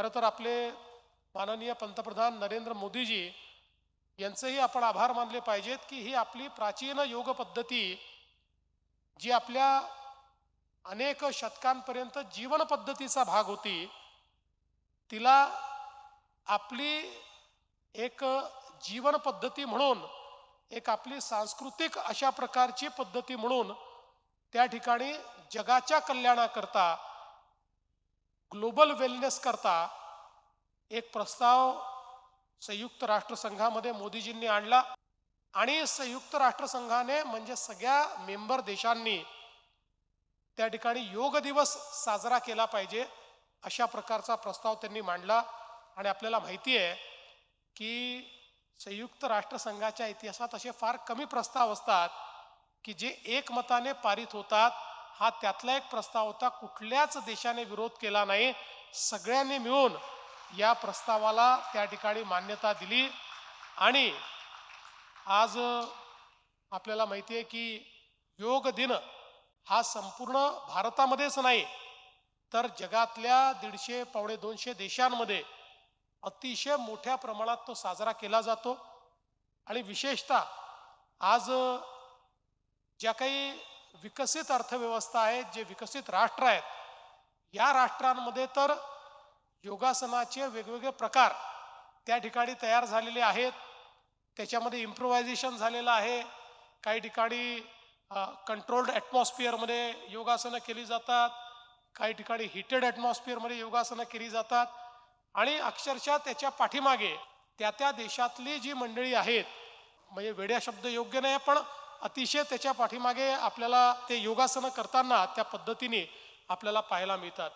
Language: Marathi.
खरं तर आपले माननीय पंतप्रधान नरेंद्र मोदीजी यांचेही आपण आभार मानले पाहिजेत की ही आपली प्राचीन योग पद्धती जी आपल्या अनेक शतकांपर्यंत जीवन पद्धतीचा भाग होती तिला आपली एक जीवन पद्धती म्हणून एक आपली सांस्कृतिक अशा प्रकारची पद्धती म्हणून त्या ठिकाणी जगाच्या कल्याणाकरता ग्लोबल वेलनेस करता एक प्रस्ताव संयुक्त राष्ट्रसंघामध्ये मोदीजींनी आणला. आणि संयुक्त राष्ट्रसंघाने म्हणजे सगळ्या मेंबर देशांनी त्या ठिकाणी योग दिवस साजरा केला पाहिजे अशा प्रकारचा प्रस्ताव त्यांनी मांडला. आणि आपल्याला माहिती आहे की संयुक्त राष्ट्रसंघाच्या इतिहासात असे फार कमी प्रस्ताव असतात की जे एकमताने पारित होतात. हा त्यातला एक प्रस्ताव होता कुठल्याच देशाने विरोध केला नाही. सगळ्यांनी मिळून या प्रस्तावाला त्या ठिकाणी मान्यता दिली. आणि आज आपल्याला माहिती आहे की योग दिन हा संपूर्ण भारतामध्येच नाही तर जगातल्या दीडशे पावणे दोनशे देशांमध्ये अतिशय मोठ्या प्रमाणात तो साजरा केला जातो. आणि विशेषतः आज ज्या काही विकसित अर्थव्यवस्था आहेत जे विकसित राष्ट्र आहेत या राष्ट्रांमध्ये तर योगासनाचे वेगवेगळे प्रकार त्या ठिकाणी तयार झालेले आहेत. त्याच्यामध्ये इम्प्रोव्हायझेशन झालेलं आहे. काही ठिकाणी कंट्रोल्ड ॲटमॉस्फिअरमध्ये योगासनं केली जातात. काही ठिकाणी हिटेड ॲटमॉस्फिअरमध्ये योगासनं केली जातात. आणि अक्षरशः त्याच्या पाठीमागे त्या त्या देशातली जी मंडळी आहेत म्हणजे वेड्या शब्द योग्य नाही पण अतिशय त्याच्या पाठीमागे आपल्याला ते योगासनं करताना त्या पद्धतीने आपल्याला पाहायला मिळतात.